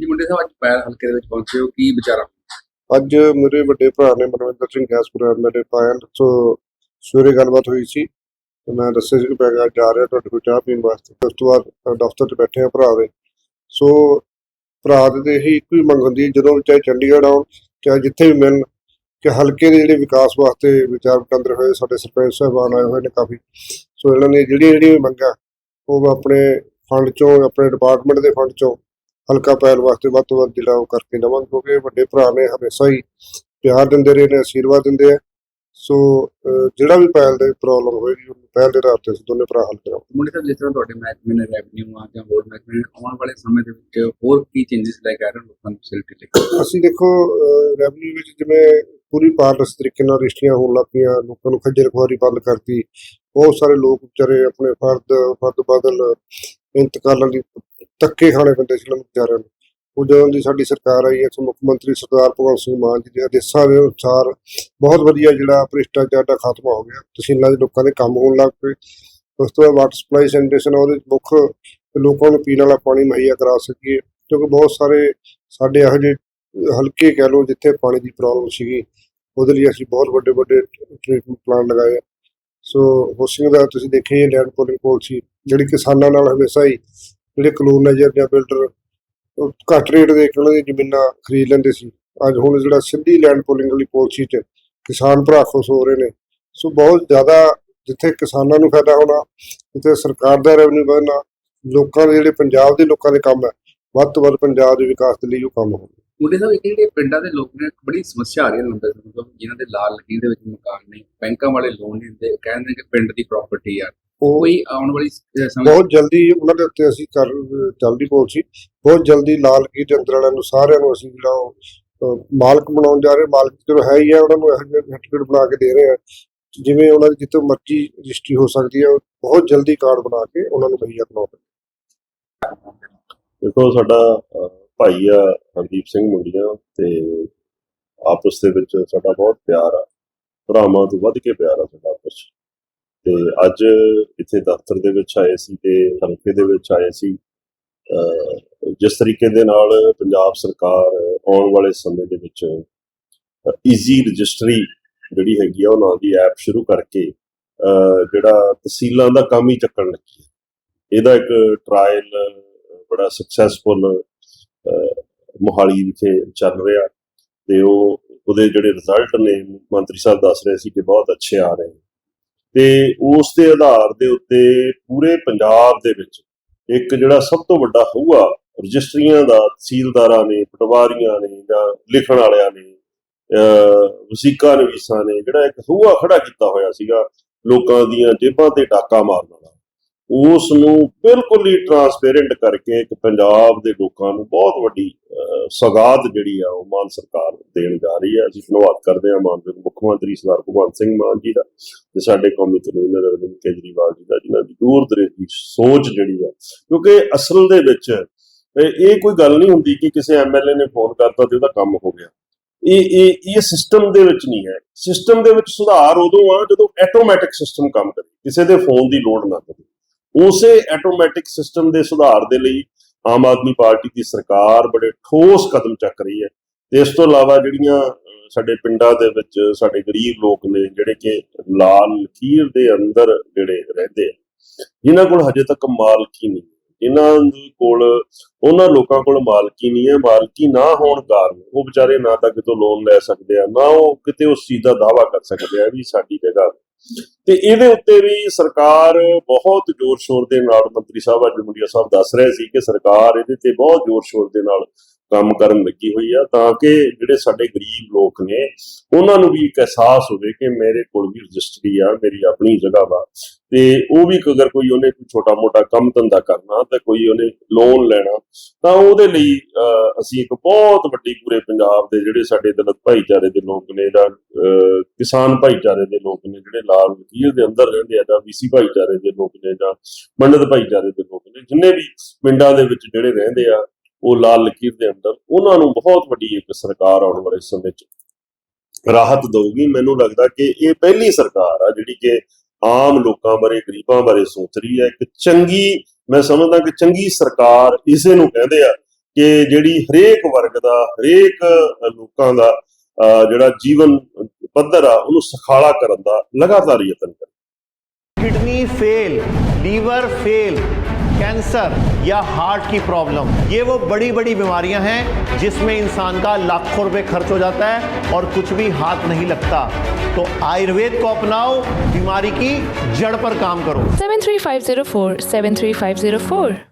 ਜੀ, ਮੁੰਡੇ ਸਾਹਿਬ ਅੱਜ ਪੈਰ ਹਲਕੇ ਦੇ ਵਿੱਚ ਪਹੁੰਚੇ ਹੋ, ਕੀ ਵਿਚਾਰਾ? ਅੱਜ ਮੇਰੇ ਵੱਡੇ ਭਰਾ ਨੇ ਮਨਵਿੰਦਰ ਸਿੰਘ ਗੈਸਪੁਰਾ ਮੇਰੇ ਪਾਇਲ ਸੋ ਸਵੇਰੇ ਗੱਲਬਾਤ ਹੋਈ ਸੀ, ਤੇ ਮੈਂ ਦੱਸਿਆ ਸੀ ਕਿ ਮੈਂ ਜਾ ਰਿਹਾ ਤੁਹਾਡੇ ਕੋਲ ਚਾਹ ਪੀਣ ਵਾਸਤੇ ਉਸ ਤੋਂ ਬਾਅਦ ਦਫ਼ਤਰ 'ਚ ਬੈਠੇ ਆ ਭਰਾ ਦੇ। ਸੋ ਭਰਾ ਦੇ ਇਹੀ ਇੱਕੋ ਹੀ ਮੰਗ ਹੁੰਦੀ ਹੈ, ਜਦੋਂ ਚਾਹੇ ਚੰਡੀਗੜ੍ਹ ਆਉਣ, ਚਾਹੇ ਜਿੱਥੇ ਵੀ ਮਿਲਣ, ਕਿ ਹਲਕੇ ਦੇ ਜਿਹੜੇ ਵਿਕਾਸ ਵਾਸਤੇ ਵਿਚਾਰ ਵਟਾਂਦਰ ਹੋਏ, ਸਾਡੇ ਸਰਪੰਚ ਸਾਹਿਬਾਨ ਆਏ ਹੋਏ ਨੇ ਕਾਫੀ। ਸੋ ਇਹਨਾਂ ਨੇ ਜਿਹੜੀਆਂ ਜਿਹੜੀਆਂ ਵੀ ਮੰਗਾਂ, ਉਹ ਆਪਣੇ ਫੰਡ ਚੋਂ, ਆਪਣੇ ਡਿਪਾਰਟਮੈਂਟ ਦੇ ਫੰਡ ਚੋਂ ਹਲਕਾ ਪੈਰ ਵਾਸਤੇ ਵੱਧ ਤੋਂ ਵੱਧ ਜਿਹੜਾ ਉਹ ਕਰਕੇ ਦੇਵਾਂਗੇ ਕਿਉਂਕਿ ਵੱਡੇ ਭਰਾ ਨੇ ਹਮੇਸ਼ਾ ਹੀ ਪਿਆਰ ਦਿੰਦੇ ਰਹੇ ਨੇ ਆਸ਼ੀਰਵਾਦ ਦਿੰਦੇ ਆ। ਸੋ ਜਿਹੜਾ ਵੀ ਪਹਿਲ ਦੇ ਪ੍ਰੋਬਲਮ ਹੋਏਗੀ ਉਹਨੂੰ ਪਹਿਲ ਦੇ ਆਧਾਰ ਤੇ ਅਸੀਂ ਦੋਨੇ ਭਰਾ ਹੱਲ ਕਰਾਂਗੇ। ਮੁੰਡੇ ਸਾਹਿਬ ਜਿਸ ਤਰ੍ਹਾਂ ਤੁਹਾਡੇ ਨੇ ਰੈਵਨਿਊ ਆ ਜਾਂ ਹੋਰ ਨੇ ਆਉਣ ਵਾਲੇ ਸਮੇਂ ਦੇ ਵਿੱਚ ਹੋਰ ਕੀ ਚੇਂਜਸ ਲੈ ਕੇ ਆ ਰਹੇ ਹੋ ਲੋਕਾਂ ਨੂੰ ਫੈਸਿਲਿਟੀ ਲਈ? ਅਸੀਂ ਦੇਖੋ ਰੈਵਨਿਊ ਵਿੱਚ ਜਿਵੇਂ ਪੂਰੀ ਪਾਰਦਰਸ਼ ਤਰੀਕੇ ਨਾਲ ਰਜਿਸਟਰੀਆਂ ਹੋਣ ਲੱਗ ਪਈਆਂ ਲੋਕਾਂ ਨੂੰ ਖੱਜਲ ਖੁਆਰੀ ਬੰਦ ਕਰਤੀ। ਬਹੁਤ ਸਾਰੇ ਲੋਕ ਵਿਚਾਰੇ ਆਪਣੇ ਫਰਦ ਫਰਦ ਬਦਲ ਇੰਤਕਾਲਾਂ ਦੀ ਧੱਕੇ ਖਾਣੇ ਪੈਂਦੇ ਸੀ ਲੋਕ ਵਿਚਾਰਿਆਂ ਨੂੰ। ਉਹ ਜਦੋਂ ਦੀ ਸਾਡੀ ਸਰਕਾਰ ਆਈ ਹੈ ਮੁੱਖ ਮੰਤਰੀ ਸਰਦਾਰ ਭਗਵੰਤ ਸਿੰਘ ਮਾਨ ਜੀ ਦੇ ਆਦੇਸ਼ਾਂ ਦੇ ਅਨੁਸਾਰ ਬਹੁਤ ਵਧੀਆ ਜਿਹੜਾ ਭ੍ਰਿਸ਼ਟਾਚਾਰ ਦਾ ਖਾਤਮਾ ਹੋ ਗਿਆ। ਤਹਿਸੀਲਾਂ ਦੇ ਲੋਕਾਂ ਦੇ ਕੰਮ ਹੋਣ ਲੱਗ ਪਏ। ਉਸ ਤੋਂ ਬਾਅਦ ਵਾਟਰ ਸਪਲਾਈ ਸੈਨੀਟੇਸ਼ਨ ਉਹਦੇ ਮੁੱਖ ਲੋਕਾਂ ਨੂੰ ਪੀਣ ਵਾਲਾ ਪਾਣੀ ਮੁਹੱਈਆ ਕਰਾ ਸਕੀਏ। ਕਿਉਂਕਿ ਬਹੁਤ ਸਾਰੇ ਸਾਡੇ ਇਹੋ ਜਿਹੇ ਹਲਕੇ ਕਹਿ ਲਓ ਜਿੱਥੇ ਪਾਣੀ ਦੀ ਪ੍ਰੋਬਲਮ ਸੀਗੀ, ਉਹਦੇ ਲਈ ਅਸੀਂ ਬਹੁਤ ਵੱਡੇ ਵੱਡੇ ਟ੍ਰੀਟਮੈਂਟ ਪਲਾਂਟ ਲਗਾਏ ਆ। ਸੋ ਹੋਸਿੰਗ ਦਾ ਤੁਸੀਂ ਦੇਖਿਆ ਹੀ ਲੈਂਡ ਪੋਲਿੰਗ ਪਾਲਿਸੀ ਜਿਹੜੀ ਕਿਸਾਨਾਂ ਨਾਲ ਹਮੇਸ਼ਾ ਹੀ ਜਿਹੜੇ ਕਲੋਨਾਈਜ਼ਰ ਜਾਂ ਬਿਲਡਰ ਘੱਟ ਰੇਟ ਦੇ ਉਹਨਾਂ ਦੀ ਜ਼ਮੀਨਾਂ ਖਰੀਦ ਲੈਂਦੇ ਸੀ। ਅੱਜ ਹੁਣ ਜਿਹੜਾ ਸਿੱਧੀ ਲੈਂਡ ਪੋਲਿੰਗ ਵਾਲੀ ਪਾਲਿਸੀ 'ਚ ਕਿਸਾਨ ਭਰਾ ਖੁਸ਼ ਹੋ ਰਹੇ ਨੇ। ਸੋ ਬਹੁਤ ਜ਼ਿਆਦਾ ਜਿੱਥੇ ਕਿਸਾਨਾਂ ਨੂੰ ਫਾਇਦਾ ਹੋਣਾ, ਜਿੱਥੇ ਸਰਕਾਰ ਦਾ ਰੈਵਨਿਊ ਵਧਣਾ, ਲੋਕਾਂ ਦੇ ਜਿਹੜੇ ਪੰਜਾਬ ਦੇ ਲੋਕਾਂ ਦੇ ਕੰਮ ਹੈ ਵੱਧ ਤੋਂ ਵੱਧ ਪੰਜਾਬ ਦੇ ਵਿਕਾਸ ਦੇ ਲਈ ਉਹ ਕੰਮ ਹੋਣ। ਮੁੰਡੇ ਸਾਹਿਬ, ਇਹ ਜਿਹੜੇ ਪਿੰਡਾਂ ਦੇ ਲੋਕ ਨੇ, ਬੜੀ ਸਮੱਸਿਆ ਆ ਰਹੀ ਹੈ ਲੰਬੇ ਸਮੇਂ ਤੋਂ ਜਿਨ੍ਹਾਂ ਦੇ ਲਾਲ ਲਕੀਰ ਦੇ ਵਿੱਚ ਮਕਾਨ ਨੇ, ਬੈਂਕਾਂ ਵਾਲੇ ਲੋਨ ਨਹੀਂ ਦਿੰਦੇ ਕਹਿੰਦੇ ਕਿ ਪਿੰਡ ਦੀ ਪ੍ਰਾਪਰਟੀ ਆ। ਉਹ ਕੋਈ ਆਉਣ ਵਾਲੀ ਸਮੇਂ ਬਹੁਤ ਜਲਦੀ ਉਹਨਾਂ ਦੇ ਉੱਤੇ ਅਸੀਂ ਕਰ ਚੱਲਦੀ ਪਾਲਿਸੀ ਬਹੁਤ ਜਲਦੀ ਲਾਲ ਕੀ ਦੇ ਅੰਦਰ ਵਾਲਿਆਂ ਨੂੰ ਸਾਰਿਆਂ ਨੂੰ ਅਸੀਂ ਜਿਹੜਾ ਉਹ ਮਾਲਕ ਬਣਾਉਣ ਜਾ ਰਹੇ ਮਾਲਕ ਚਲੋ ਹੈ ਹੀ ਹੈ ਉਹਨਾਂ ਨੂੰ ਇਹੋ ਜਿਹੇ ਸਰਟੀਫਿਕੇਟ ਬਣਾ ਕੇ ਦੇ ਰਹੇ ਆ ਜਿਵੇਂ ਉਹਨਾਂ ਦੀ ਜਿੱਥੇ ਮਰਜ਼ੀ ਰਜਿਸਟਰੀ ਹੋ ਸਕਦੀ ਹੈ ਉਹ ਬਹੁਤ ਜਲਦੀ ਕਾਰਡ ਬਣਾ ਕੇ ਉਹਨਾਂ ਨੂੰ ਮੁਹੱਈਆ ਕਰਵਾਉਂਦੇ ਦੇਖੋ ਸਾਡਾ ਭਾਈ ਆ ਹਰਦੀਪ ਸਿੰਘ ਮੁੰਡੀਆਂ ਤੇ ਆਪਸ ਦੇ ਵਿੱਚ ਸਾਡਾ ਬਹੁਤ ਪਿਆਰ ਆ। ਭਰਾਵਾਂ ਤੋਂ ਵੱਧ ਕੇ ਪਿਆਰ ਆ ਸਾਡਾ ਆਪਸ 'ਚ। ਤੇ ਅੱਜ ਇੱਥੇ ਦਫ਼ਤਰ ਦੇ ਵਿੱਚ ਆਏ ਸੀ ਤੇ ਹਲਕੇ ਦੇ ਵਿੱਚ ਆਏ ਸੀ। ਜਿਸ ਤਰੀਕੇ ਦੇ ਨਾਲ ਪੰਜਾਬ ਸਰਕਾਰ ਆਉਣ ਵਾਲੇ ਸਮੇਂ ਦੇ ਵਿੱਚ ਈਜ਼ੀ ਰਜਿਸਟਰੀ ਜਿਹੜੀ ਹੈਗੀ ਆ, ਉਹ ਨਾਂ ਦੀ ਐਪ ਸ਼ੁਰੂ ਕਰਕੇ ਜਿਹੜਾ ਤਹਿਸੀਲਾਂ ਦਾ ਕੰਮ ਹੀ ਚੱਕਣ ਲੱਗੀ ਹੈ। ਇਹਦਾ ਇੱਕ ਟ੍ਰਾਇਲ ਬੜਾ ਸਕਸੈਸਫੁਲ ਮੋਹਾਲੀ ਵਿਖੇ ਚੱਲ ਰਿਹਾ ਤੇ ਉਹ, ਉਹਦੇ ਜਿਹੜੇ ਰਿਜ਼ਲਟ ਨੇ, ਮੰਤਰੀ ਸਾਹਿਬ ਦੱਸ ਰਹੇ ਸੀ ਕਿ ਬਹੁਤ ਅੱਛੇ ਆ ਰਹੇ ਨੇ। ਤੇ ਉਸ ਦੇ ਆਧਾਰ ਦੇ ਉੱਤੇ ਪੂਰੇ ਪੰਜਾਬ ਦੇ ਵਿੱਚ ਇੱਕ ਜਿਹੜਾ ਸਭ ਤੋਂ ਵੱਡਾ ਹੋਊਗਾ ਰਜਿਸਟਰੀਆਂ ਦਾ ਤਹਿਸੀਲਦਾਰਾਂ ਨੇ ਪਟਵਾਰੀਆਂ ਨੇ ਜਾਂ ਲਿਖਣ ਵਾਲਿਆਂ ਨੇ ਵਸੀਕਾ ਨਵੀਸਾਂ ਨੇ ਜਿਹੜਾ ਇੱਕ ਹੂਆ ਖੜਾ ਕੀਤਾ ਹੋਇਆ ਸੀਗਾ ਲੋਕਾਂ ਦੀਆਂ ਜੇਬਾਂ ਤੇ ਡਾਕਾ ਮਾਰਨ ਵਾਲਾ। ਉਸ ਨੂੰ ਬਿਲਕੁਲ ਹੀ ਟਰਾਂਸਪੇਰੈਂਟ ਕਰਕੇ ਇੱਕ ਪੰਜਾਬ ਦੇ ਲੋਕਾਂ ਨੂੰ ਬਹੁਤ ਵੱਡੀ ਅਹ, ਸੌਗਾਤ ਜਿਹੜੀ ਆ ਉਹ ਮਾਨ ਸਰਕਾਰ ਦੇਣ ਜਾ ਰਹੀ ਹੈ। ਅਸੀਂ ਧੰਨਵਾਦ ਕਰਦੇ ਹਾਂ ਮਾਨਯੋਗ ਮੁੱਖ ਮੰਤਰੀ ਸਰਦਾਰ ਭਗਵੰਤ ਸਿੰਘ ਮਾਨ ਜੀ ਦਾ ਤੇ ਸਾਡੇ ਕੌਮੀ ਕਨਵੀਨਰ ਅਰਵਿੰਦ ਕੇਜਰੀਵਾਲ ਜੀ ਦਾ, ਜਿਨ੍ਹਾਂ ਦੀ ਦੂਰ ਦਰੇਜ਼ ਸੋਚ ਜਿਹੜੀ ਆ ਕਿਉਂਕਿ ਅਸਲ ਦੇ ਵਿੱਚ ਇਹ ਕੋਈ ਗੱਲ ਨਹੀਂ ਹੁੰਦੀ ਕਿ ਕਿਸੇ ਐਮਐਲਏ ਨੇ ਫੋਨ ਕਰਤਾ ਤੇ ਉਹਦਾ ਕੰਮ ਹੋ ਗਿਆ। ਇਹ ਇਹ ਇਹ ਸਿਸਟਮ ਦੇ ਵਿੱਚ ਨਹੀਂ ਹੈ। ਸਿਸਟਮ ਦੇ ਵਿੱਚ ਸੁਧਾਰ ਉਦੋਂ ਆ ਜਦੋਂ ਆਟੋਮੈਟਿਕ ਸਿਸਟਮ ਕੰਮ ਕਰੇ। ਕਿਸੇ ਦੇ ਫੋਨ ਦੀ ਲੋੜ ਨਾ ਪਵੇ। ਉਸੇ ਆਟੋਮੈਟਿਕ ਸਿਸਟਮ ਦੇ ਸੁਧਾਰ ਦੇ ਲਈ ਆਮ ਆਦਮੀ ਪਾਰਟੀ ਦੀ ਸਰਕਾਰ ਬੜੇ ਠੋਸ ਕਦਮ ਚੱਕ ਰਹੀ ਹੈ। ਇਸ ਤੋਂ ਇਲਾਵਾ ਜਿਹੜੀਆਂ ਸਾਡੇ ਪਿੰਡਾਂ ਦੇ ਵਿੱਚ ਸਾਡੇ ਗਰੀਬ ਲੋਕ ਨੇ, ਜਿਹੜੇ ਕਿ ਲਾਲ ਲਕੀਰ ਦੇ ਅੰਦਰ ਜਿਹੜੇ ਰਹਿੰਦੇ ਆ, ਜਿਨ੍ਹਾਂ ਕੋਲ ਹਜੇ ਤੱਕ ਮਾਲਕੀ ਨਹੀਂ ਜਿਨ੍ਹਾਂ ਕੋਲ, ਉਹਨਾਂ ਲੋਕਾਂ ਕੋਲ ਮਾਲਕੀ ਨਹੀਂ ਹੈ। ਮਾਲਕੀ ਨਾ ਹੋਣ ਕਾਰਨ ਉਹ ਵਿਚਾਰੇ ਨਾ ਤਾਂ ਕਿਤੋਂ ਲੋਨ ਲੈ ਸਕਦੇ ਆ, ਨਾ ਉਹ ਕਿਤੇ ਉਸ ਚੀਜ਼ ਦਾ ਦਾਵਾ ਕਰ ਸਕਦੇ ਆ ਵੀ ਸਾਡੀ ਜਗ੍ਹਾ। ਤੇ ਇਹਦੇ ਉੱਤੇ ਵੀ ਸਰਕਾਰ ਬਹੁਤ ਜ਼ੋਰ ਸ਼ੋਰ ਦੇ ਨਾਲ, ਮੰਤਰੀ ਸਾਹਿਬ ਅੱਜ ਮੁੰਡੀਆ ਸਾਹਿਬ ਦੱਸ ਰਹੇ ਸੀ ਕਿ ਸਰਕਾਰ ਇਹਦੇ ਤੇ ਬਹੁਤ ਜ਼ੋਰ ਸ਼ੋਰ ਦੇ ਨਾਲ ਕੰਮ ਕਰਨ ਲੱਗੀ ਹੋਈ ਆ ਤਾਂ ਕਿ ਜਿਹੜੇ ਸਾਡੇ ਗਰੀਬ ਲੋਕ ਨੇ ਉਹਨਾਂ ਨੂੰ ਵੀ ਇੱਕ ਅਹਿਸਾਸ ਹੋਵੇ ਕਿ ਮੇਰੇ ਕੋਲ ਵੀ ਰਜਿਸਟਰੀ ਆ ਮੇਰੀ ਆਪਣੀ ਜਗ੍ਹਾ ਵਾ। ਤੇ ਉਹ ਵੀ ਅਗਰ ਕੋਈ ਉਹਨੇ ਕੋਈ ਛੋਟਾ ਮੋਟਾ ਕੰਮ ਧੰਦਾ ਕਰਨਾ ਤਾਂ ਕੋਈ ਉਹਨੇ ਲੋਨ ਲੈਣਾ ਤਾਂ ਉਹਦੇ ਲਈ ਅਹ, ਅਸੀਂ ਇੱਕ ਬਹੁਤ ਵੱਡੀ ਪੂਰੇ ਪੰਜਾਬ ਦੇ ਜਿਹੜੇ ਸਾਡੇ ਦਲਿਤ ਭਾਈਚਾਰੇ ਦੇ ਲੋਕ ਨੇ ਜਾਂ ਅਹ, ਕਿਸਾਨ ਭਾਈਚਾਰੇ ਦੇ ਲੋਕ ਨੇ ਜਿਹੜੇ ਲਾਲ ਵਕੀਲ ਦੇ ਅੰਦਰ ਰਹਿੰਦੇ ਆ ਜਾਂ ਬੀਸੀ ਭਾਈਚਾਰੇ ਦੇ ਲੋਕ ਨੇ ਜਾਂ ਮੰਡਤ ਭਾਈਚਾਰੇ ਦੇ ਲੋਕ ਨੇ ਜਿੰਨੇ ਵੀ ਪਿੰਡਾਂ ਦੇ ਵਿੱਚ ਜਿਹੜੇ ਰਹਿੰਦੇ ਆ ਉਹ ਲਾਲ ਲਕੀਰ ਦੇ ਅੰਦਰ, ਉਹਨਾਂ ਨੂੰ ਬਹੁਤ ਵੱਡੀ ਇੱਕ ਸਰਕਾਰ ਆਉਣ ਵਾਲੇ ਸਮੇਂ 'ਚ ਰਾਹਤ ਦੇਊਗੀ। ਮੈਨੂੰ ਲੱਗਦਾ ਕਿ ਇਹ ਪਹਿਲੀ ਸਰਕਾਰ ਆ ਜਿਹੜੀ ਕਿ ਆਮ ਲੋਕਾਂ ਬਾਰੇ, ਗਰੀਬਾਂ ਬਾਰੇ ਸੋਚ ਰਹੀ ਹੈ। ਇੱਕ ਚੰਗੀ, ਮੈਂ ਸਮਝਦਾ ਕਿ ਚੰਗੀ ਸਰਕਾਰ ਇਸੇ ਨੂੰ ਕਹਿੰਦੇ ਆ ਕਿ ਜਿਹੜੀ ਹਰੇਕ ਵਰਗ ਦਾ, ਹਰੇਕ ਲੋਕਾਂ ਦਾ ਜਿਹੜਾ ਜੀਵਨ ਪੱਧਰ ਆ, ਉਹਨੂੰ ਸਖਾਲਾ ਕਰਨ ਦਾ ਲਗਾਤਾਰ ਯਤਨ ਕਰੇ। Kidney fail, liver fail cancer या हार्ट की प्रॉब्लम, ये वो बड़ी बड़ी बीमारियाँ हैं जिसमें इंसान का लाखों रुपए खर्च हो जाता है और कुछ भी हाथ नहीं लगता। तो आयुर्वेद को अपनाओ, बीमारी की जड़ पर काम करो। 73504 73504